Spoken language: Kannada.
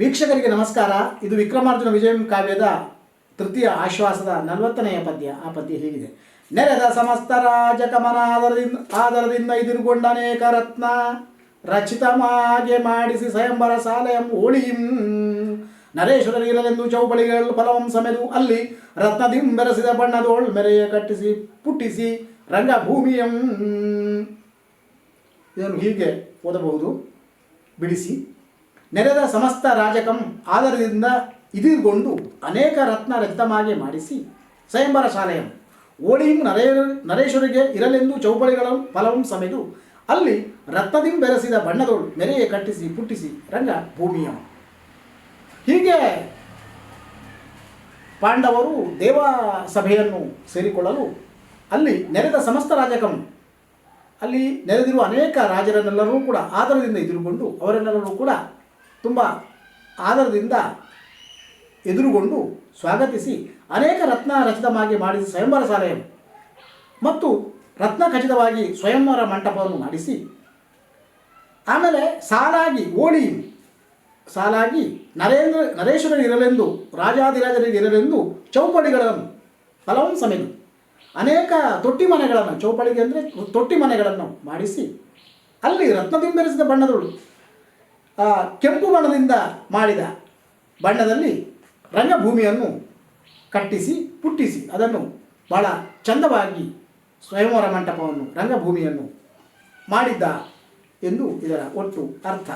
ವೀಕ್ಷಕರಿಗೆ ನಮಸ್ಕಾರ. ಇದು ವಿಕ್ರಮಾರ್ಜುನ ವಿಜಯಂ ಕಾವ್ಯದ ತೃತೀಯ ಆಶ್ವಾಸದ ನಲವತ್ತನೆಯ ಪದ್ಯ. ಆ ಪದ್ಯ ಹೀಗಿದೆ. ನೆರೆದ ಸಮಸ್ತ ರಾಜಕಮನ ಆಧಾರದಿಂದ ಆಧಾರದಿಂದ ಎದುರುಗೊಂಡ ಅನೇಕ ರತ್ನ ರಚಿತಮಾಗೆ ಮಾಡಿಸಿ ಸ್ವಯಂವರ ಸಾಲೆಯಂ ಓಳಿಯಂ ನರೇಶ್ವರರಿರಲೆಂದು ಚೌಬಳಿಗಳು ಫಲವಂ ಸಮೆದು ಅಲ್ಲಿ ರತ್ನದಿಂಬೆರೆಸಿದ ಬಣ್ಣದೋಳ್ ಮೆರೆಯ ಕಟ್ಟಿಸಿ ಪುಟ್ಟಿಸಿ ರಂಗಭೂಮಿಯಂ. ಇದನ್ನು ಹೀಗೆ ಓದಬಹುದು. ಬಿಡಿಸಿ. ನೆರೆದ ಸಮಸ್ತ ರಾಜಕಂ ಆಧಾರದಿಂದ ಇದಿರ್ಗೊಂಡು ಅನೇಕ ರತ್ನ ರಕ್ತಮಾಗೆ ಮಾಡಿಸಿ ಸ್ವಯಂವರ ಶಾಲೆಯಂ. ಓಳಿಯಂ ನರೇ ನರೇಶ್ವರಿಗೆ ಇರಲೆಂದು ಚೌಬಳಿಗಳ ಫಲವಂ ಸಮೆದು. ಅಲ್ಲಿ ರತ್ನದಿಂ ಬೆರೆಸಿದ ಬಣ್ಣದೋಳು ನೆರೆಯೇ ಕಟ್ಟಿಸಿ ಪುಟ್ಟಿಸಿ ರಂಗ ಭೂಮಿಯಂ. ಹೀಗೆ ಪಾಂಡವರು ದೇವ ಸಭೆಯನ್ನು ಸೇರಿಕೊಳ್ಳಲು ಅಲ್ಲಿ ನೆರೆದ ಸಮಸ್ತ ರಾಜಕಂ, ಅಲ್ಲಿ ನೆರೆದಿರುವ ಅನೇಕ ರಾಜರನ್ನೆಲ್ಲರೂ ಕೂಡ ಆಧಾರದಿಂದ ಎದುರುಗೊಂಡು ಅವರೆಲ್ಲರೂ ಕೂಡ ತುಂಬ ಆದರದಿಂದ ಎದುರುಗೊಂಡು ಸ್ವಾಗತಿಸಿ ಅನೇಕ ರತ್ನ ರಚಿತವಾಗಿ ಮಾಡಿದ ಸ್ವಯಂವರ ಸಾಲೆಯ ಮತ್ತು ರತ್ನ ಖಚಿತವಾಗಿ ಸ್ವಯಂವರ ಮಂಟಪವನ್ನು ಮಾಡಿಸಿ, ಆಮೇಲೆ ಸಾಲಾಗಿ ಓಡಿ, ಸಾಲಾಗಿ ನರೇಂದ್ರ ನರೇಶ್ವರನಿರಲೆಂದು ಇರಲೆಂದು ಚೌಪಡಿಗಳನ್ನು ಫಲವನ್ನು ಸಮೇತ ಅನೇಕ ತೊಟ್ಟಿ ಮನೆಗಳನ್ನು, ಚೌಪಡಿಗೆ ಅಂದರೆ ತೊಟ್ಟಿ ಮನೆಗಳನ್ನು ಮಾಡಿಸಿ, ಅಲ್ಲಿ ರತ್ನದಿಂಬೆರೆಸಿದ ಬಣ್ಣದಳು ಕೆಂಪು ಬಣ್ಣದಿಂದ ಮಾಡಿದ ಬಣ್ಣದಲ್ಲಿ ರಂಗಭೂಮಿಯನ್ನು ಕಟ್ಟಿಸಿ, ಪುಟ್ಟಿಸಿ, ಅದನ್ನು ಬಹಳ ಚಂದವಾಗಿ ಸ್ವಯಂವರ ಮಂಟಪವನ್ನು, ರಂಗಭೂಮಿಯನ್ನು ಮಾಡಿದ್ದ ಎಂದು ಇದರ ಒಟ್ಟು ಅರ್ಥ.